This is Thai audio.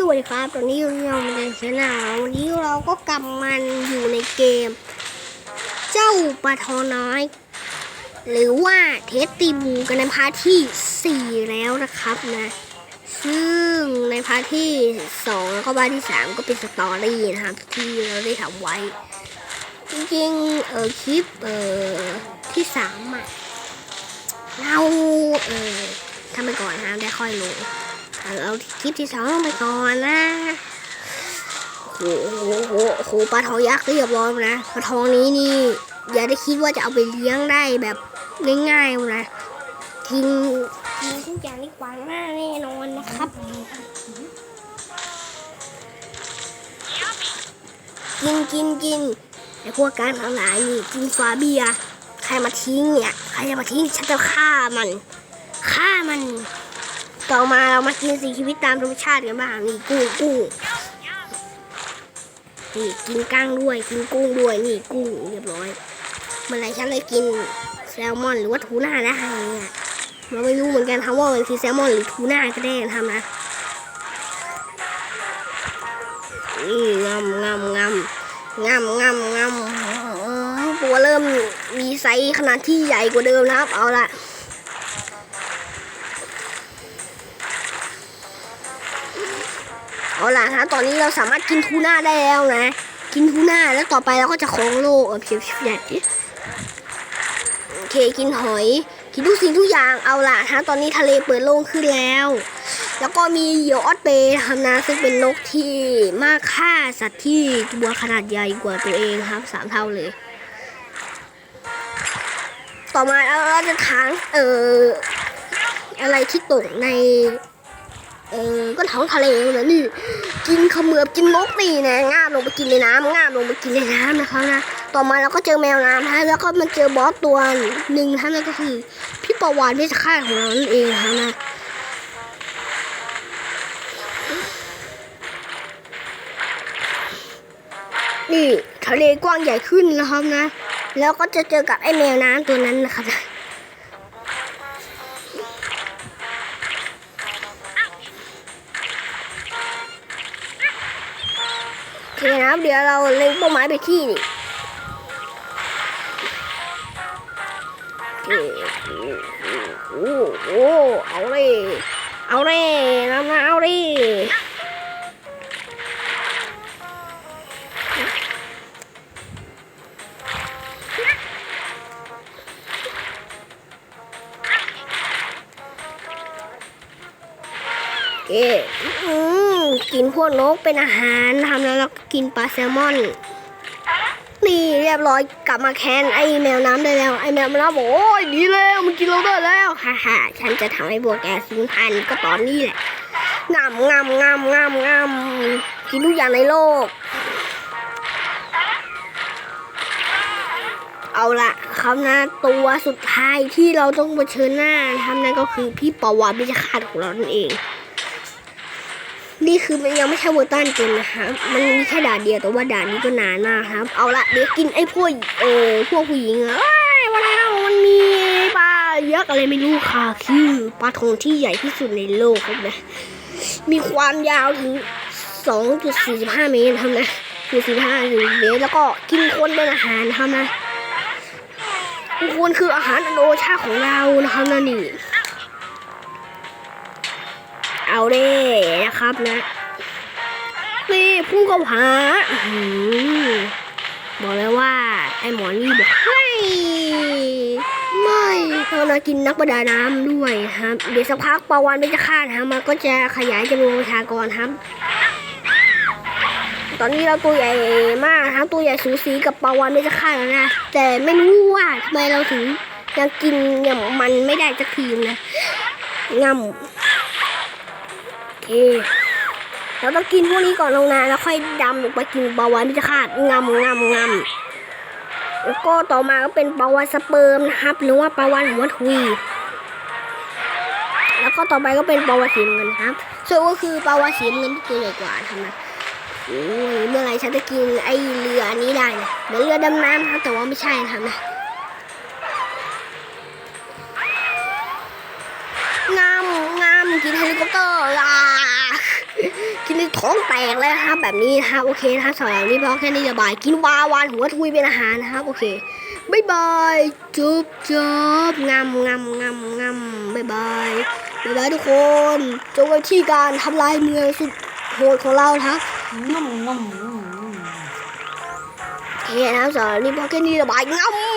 สวัสดีครับ ตอนนี้เรามาในชนะวันนี้เราก็กลับมันอยู่ในเกม เจ้าปลาทอน้อย หรือว่าเทสตีบูกันในพาร์ทที่ 4 แล้วนะครับนะ ซึ่งในพาร์ทที่ 2 แล้วก็พาร์ทที่ 3 ก็เป็นสตอรี่นะครับ ที่เราได้ทำไว้ จริงๆ เออคลิปเออที่ 3 อะ เราเออทำไปก่อนนะได้ค่อยลง เอาคลิปที่สองไปก่อนนะโอ้โหโหโหปลาทองยักษ์เรียบร้อยนะปลาทองนี้นี่ อย่าได้คิดว่าจะเอาไปเลี้ยงได้แบบง่ายๆนะทิ้งทิ้งทุกอย่างที่ขวางหน้าแน่นอนนะครับกินกินกินไอพวกการทั้งหลายนี่กินฟาเบีย ใครมาทิ้งเนี่ย ใครจะมาทิ้งฉันจะฆ่ามันฆ่ามัน ต่อมาเรามากินสิ่งชีวิตตามธรรมชาติกันบ้างนี่กุ้งกุ้งนี่กินกั้งด้วยกินกุ้งด้วยนี่กุ้งเรียบร้อยเมื่อไรฉันเลยกินแซลมอนหรือว่าทูน่าได้เนี่ยเราไม่รู้เหมือนกันครับว่ามันคือแซลมอนหรือทูน่าก็ได้ทำนะนี่งำงำงำงำงำงำตัวเริ่มมีไซส์ขนาดที่ใหญ่กว่าเดิมนะครับ เอาละ เอาล่ะฮะตอนนี้เราสามารถกินทูน่าได้แล้วนะ กินทูน่าแล้วต่อไปเราก็จะครองโลกเออเพียบใหญ่โอเคกินหอย กินทุกสิ่งทุกอย่างเอาล่ะฮะตอนนี้ทะเลเปิดโล่งขึ้นแล้ว แล้วก็มีเหยี่ยวออสเปย์นะครับนะซึ่งเป็นนกที่มากฆ่าสัตว์ที่ตัวขนาดใหญ่กว่าตัวเองครับสามเท่าเลย ต่อมาเราจะถางเอ่ออะไรที่ตกใน เออก็ท้องทะเลนะนี่ กินขมือบกินนกนี่นะง่าบลงไปกินในน้ำง่าบลงไปกินในน้ำนะครับนะต่อมาเราก็เจอแมวน้ำนะแล้วก็มันเจอบอสตัวหนึ่งนะนั่นก็คือ พี่ประวานเพชรฆาตของเรานั่นเองนะนะนี่ทะเลกว้างใหญ่ขึ้นนะครับนะ แล้วก็จะเจอกับไอ้แมวน้ำตัวนั้นนะครับ เคนะเดี๋ยวเราเล็งเป้าหมายไปที่นี่โอ้โหเอาเลยเอาเลยนะนะเอาเลยโอเอืม กินพวกนกเป็นอาหารทำแล้วเราก็กินปลาแซลมอน นี่เรียบร้อยกลับมาแคนไอแมวน้ำได้แล้วไอแมวน้ำบอกโอ้ยดีแล้วมันกินเราได้แล้วฮ่าฮ่าฉันจะทำให้พวแกสูญพันธุ์ก็ตอนนี้แหละงามงามงามงามงามกินทุกอย่างในโลก เอาละครับนะตัวสุดท้ายที่เราต้องเผชิญหน้าทำนั่นก็คือพี่ปวาบิจคาตของเรานั่นเอง นี่คือมันยังไม่ใช่เวอร์ตันเต็มนะครับ มันมีแค่ด่านเดียวแต่ว่าด่านนี้ก็นานมากครับ เอาละเดี๋ยวกินไอ้พวกเออพวกผู้หญิงอะเอ้ยมาแล้วมันมีปลาเยักษ์อะไรไม่รู้ค่ะคือปลาทองที่ใหญ่ที่สุดในโลกครับนะ มีความยาวถึง 2.45 เมตรครับนะ45เมตรแล้วก็กินคนเป็นอาหารครับนะทุกคนคืออาหารอันโอชาของเรานะครับนะนี่ เอาเด้นะครับนะนี่พุ่งกับหาบอกเลยว่า ไอหมอนี่บอกไม่ไม่เรานะกินนักประดาน้ำด้วยครับ เดี๋ยวสักพักปาวานไปจะฆ่านะมันก็จะขยายจำนวนประชากรครับตอนนี้เราตัวใหญ่มากครับตัวใหญ่สูสีกับปลาวานไม่จะฆ่าแล้วนะ แต่ไม่รู้ว่าทำไมเราถึงยังกินอย่างมันไม่ได้สักทีนะงำ เคเราต้องกินพวกนี้ก่อนลงนาแล้วค่อยดำลงไปกินปลาวานพิจคาตงำงำงำแล้วก็ต่อมาก็เป็นปลาวานสเปิร์มนะครับ หรือว่าปลาวานหัวทุยแล้วก็ต่อไปก็เป็นปลาวานสีเงินครับส่วนก็คือปลาวานสีเงินที่ตัวใหญ่กว่าทำไมโอ้ยเมื่อไรฉันจะกินไอเรืออันนี้ได้นี่ยเหมือนเรือดำน้ำครับแต่ว่าไม่ใช่นะครับนะ กินเฮลิคอปเตอร์อะกินท้องแตกเลยนะครับ แบบนี้นะครับโอเคนะครับสำหรับนนี้พอแค่นี้ระบายกินวาวานหัวทุยเป็นอาหารนะครับโอเคบายบายจุบจุบงำงำงำงำบายบายบายบายทุกคนจบกันที่การทำลายเมืองสุดโหดของเราครับง่ำงำง่ำง่ำโอเคนะครับสำหรับนี้พอแค่นี้ระบายงำงำ